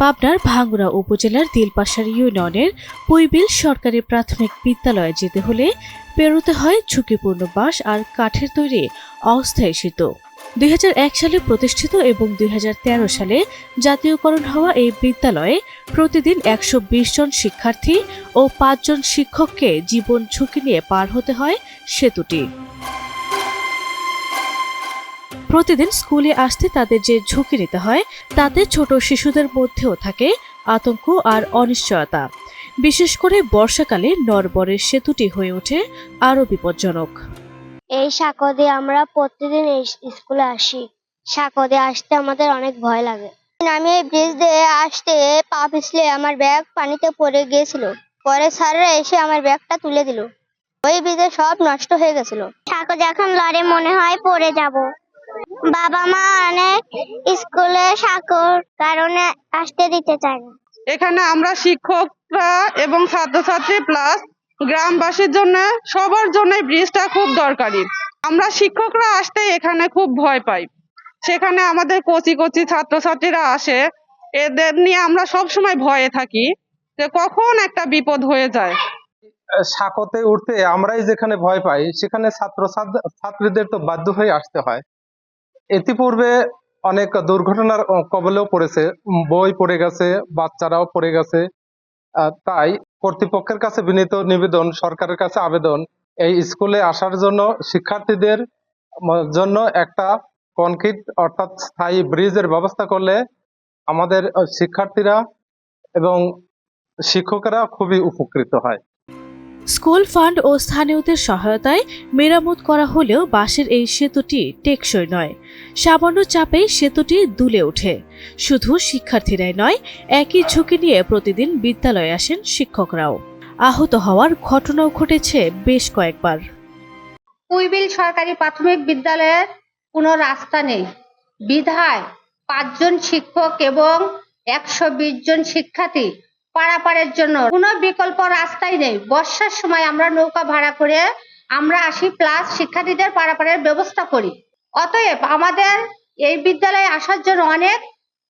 পাবনার ভাঙ্গুড়া উপজেলার দিলপাশার ইউনিয়নের পুইবিল সরকারি প্রাথমিক বিদ্যালয়ে যেতে হলে পেরোতে হয় ঝুঁকিপূর্ণ বাঁশ আর কাঠের তৈরি অস্থায়ী সেতু। দুই হাজার এক সালে প্রতিষ্ঠিত এবং দুই হাজার তেরো সালে জাতীয়করণ হওয়া এই বিদ্যালয়ে প্রতিদিন একশো বিশ জন শিক্ষার্থী ও পাঁচজন শিক্ষককে জীবন ঝুঁকি নিয়ে পার হতে হয় সেতুটি। প্রতিদিন স্কুলে আসতে তাদের যে ঝুঁকি নিতে হয়, তাতে ছোট শিশুদের মধ্যেও থাকে আতঙ্ক আর অনিশ্চয়তা। বিশেষ করে বর্ষাকালে নরবরের সেতুটি হয়ে ওঠে আরও বিপজ্জনক। এই সাঁকো আমরা প্রতিদিন স্কুলে আসি। সাঁকো আসতে আমাদের অনেক ভয় লাগে। আমি এই ব্রিজ দিয়ে আসতে পা পিছলে আমার ব্যাগ পানিতে পড়ে গিয়েছিল। পরে স্যাররা এসে আমার ব্যাগটা তুলে দিল। ওই ব্রিজে সব নষ্ট হয়ে গেছিল। সাঁকো যখন লড়ে মনে হয় পড়ে যাব। বাবা মা অনেক স্কুলে সাঁকোর কারণে আসতে দিতে চায় না। এখানে আমরা শিক্ষকরা এবং ছাত্রছাত্রী প্লাস গ্রামবাসীর জন্য সবার জন্য ব্রিজটা খুব দরকারি। আমরা শিক্ষকরা আসতে এখানে খুব ভয় পাই। সেখানে আমাদের কচি কচি ছাত্রছাত্রীরা আসে। এদের নিয়ে আমরা সব সময় ভয়ে থাকি যে কখন একটা বিপদ হয়ে যায়। সাঁকোতে উঠতে আমরাই যেখানে ভয় পাই সেখানে ছাত্র ছাত্র- ছাত্রীদের তো বাধ্য হয়ে আসতে হয়। ইতিপূর্বে অনেক দুর্ঘটনার কবলেও পড়েছে বই পড়ে গেছে, বাচ্চারাও পড়ে গেছে। তাই কর্তৃপক্ষের কাছে বিনীত নিবেদন, সরকারের কাছে আবেদন, এই স্কুলে আসার জন্য শিক্ষার্থীদের জন্য একটা কনক্রিট অর্থাৎ স্থায়ী ব্রিজের ব্যবস্থা করলে আমাদের শিক্ষার্থীরা এবং শিক্ষকেরা খুবই উপকৃত হয়। স্কুল ফান্ড ও স্থানীয়দের সহায়তায় মেরামত করা হলেও বাঁশের এই সেতুটি টেকসই নয়। সামান্য চাপে সেতুটি দুলে ওঠে। শুধু শিক্ষার্থীরাই নয়, একই ঝুঁকি নিয়ে প্রতিদিন বিদ্যালয়ে আসেন শিক্ষকরাও। আহত হওয়ার ঘটনাও ঘটেছে বেশ কয়েকবার। কুইবিল সরকারি প্রাথমিক বিদ্যালয়ের কোনো রাস্তা নেই। বিধায় পাঁচজন শিক্ষক এবং একশো বিশ জন শিক্ষার্থী পারাপারের জন্য। কোনো বিকল্প রাস্তাই নেই। বর্ষার সময় আমরা নৌকা ভাড়া করে আমরা আসি প্লাস শিক্ষার্থীদের পারাপারের ব্যবস্থা করি। অতএব আমাদের এই বিদ্যালয়ে আসার জন্য অনেক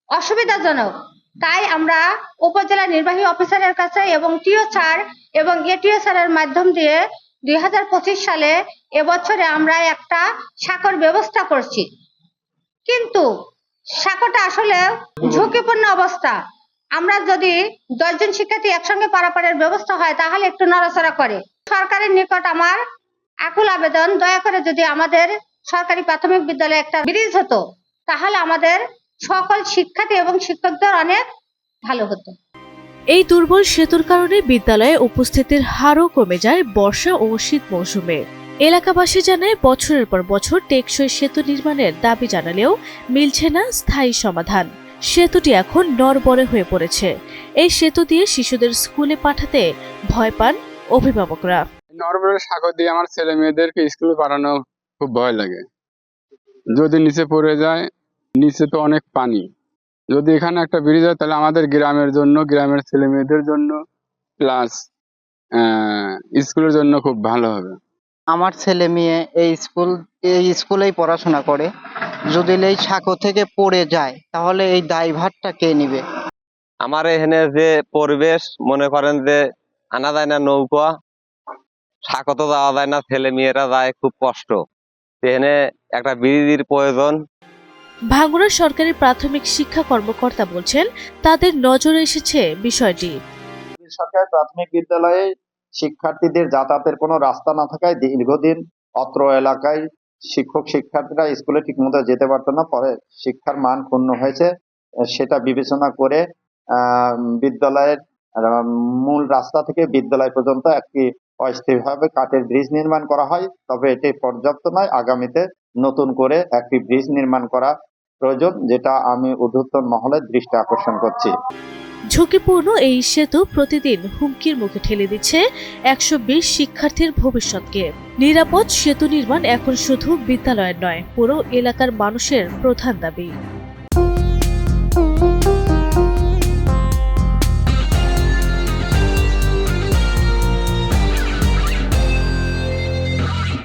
অসুবিধাজনক। তাই আমরা উপজেলা নির্বাহী অফিসারের কাছে এবং টিও স্যার এবং এটিও স্যারের মাধ্যম দিয়ে দুই হাজার পঁচিশ সালে এবছরে আমরা একটা সাঁকর ব্যবস্থা করছি। কিন্তু সাঁকোটা আসলে ঝুঁকিপূর্ণ অবস্থা। আমরা যদি দশজন শিক্ষার্থী একসঙ্গে পারাপারের ব্যবস্থা হয়, তাহলে একটু নড়াচড়া করে। সরকারের নিকট আমার আকুল আবেদন, দয়া করে যদি আমাদের সরকারি প্রাথমিক বিদ্যালয়ে একটা ব্রিজ হতো, তাহলে আমাদের সকল শিক্ষার্থী এবং শিক্ষকদের অনেক ভালো হতো। এই দুর্বল সেতুর কারণে বিদ্যালয়ে উপস্থিতির হারও কমে যায় বর্ষা ও শীত মৌসুমে। এলাকাবাসী জানায় বছরের পর বছর টেকসই সেতু নির্মাণের দাবি জানালেও মিলছে না স্থায়ী সমাধান। সেতুটি এখন নরবরে হয়ে পড়েছে। এই সেতু দিয়ে শিশুদের স্কুলে পাঠাতে ভয় পান অভিভাবকরা। নরবরের সাগর দিয়ে আমার ছেলে মেয়েদেরকে স্কুলে পাঠানো খুব ভয় লাগে। যদি নিচে পড়ে যায় নিচে তো অনেক পানি। যদি এখানে একটা ব্রিজ হয় তাহলে আমাদের গ্রামের জন্য গ্রামের ছেলে মেয়েদের জন্য প্লাস স্কুলের জন্য খুব ভালো হবে। আমার ছেলে মেয়ে এই স্কুল এই স্কুলেই পড়াশোনা করে। যদি এই সাঁকো থেকে পড়ে যায় তাহলে এই দায়ভারটা কে নিবে? আমার এখানে যে পরিবেশ মনে করেন যে আনা যায় না নৌকা স্বাগত যাওয়া যায় না ছেলে মেয়েরা যায় খুব কষ্ট। এখানে একটা ব্রিজের প্রয়োজন। ভাঙ্গুড়া সরকারি প্রাথমিক শিক্ষা কর্মকর্তা বলছেন তাদের নজরে এসেছে বিষয়টি। সরকারি প্রাথমিক বিদ্যালয়ে শিক্ষার্থীদের যাতায়াতের কোনো রাস্তা না থাকায় দীর্ঘদিন অত্র এলাকায় শিক্ষক শিক্ষার্থীরা স্কুলে ঠিকমতো যেতে পারতো না, পরে শিক্ষার মান ক্ষুণ্ণ হয়েছে। সেটা বিবেচনা করে বিদ্যালয়ের মূল রাস্তা থেকে বিদ্যালয় পর্যন্ত একটি অস্থায়ীভাবে কাঠের ব্রিজ নির্মাণ করা হয়। তবে এটি পর্যাপ্ত নয়। আগামীতে নতুন করে একটি ব্রিজ নির্মাণ করা প্রয়োজন, যেটা আমি ঊর্ধ্বতন মহলের দৃষ্টি আকর্ষণ করছি। ঝুঁকিপূর্ণ এই সেতু প্রতিদিন হুমকির মুখে ঠেলে দিচ্ছে একশো বিশ শিক্ষার্থীর ভবিষ্যৎকে। নিরাপদ সেতু নির্মাণ এখন শুধু বিদ্যালয়ের নয়, পুরো এলাকার মানুষের প্রধান দাবি।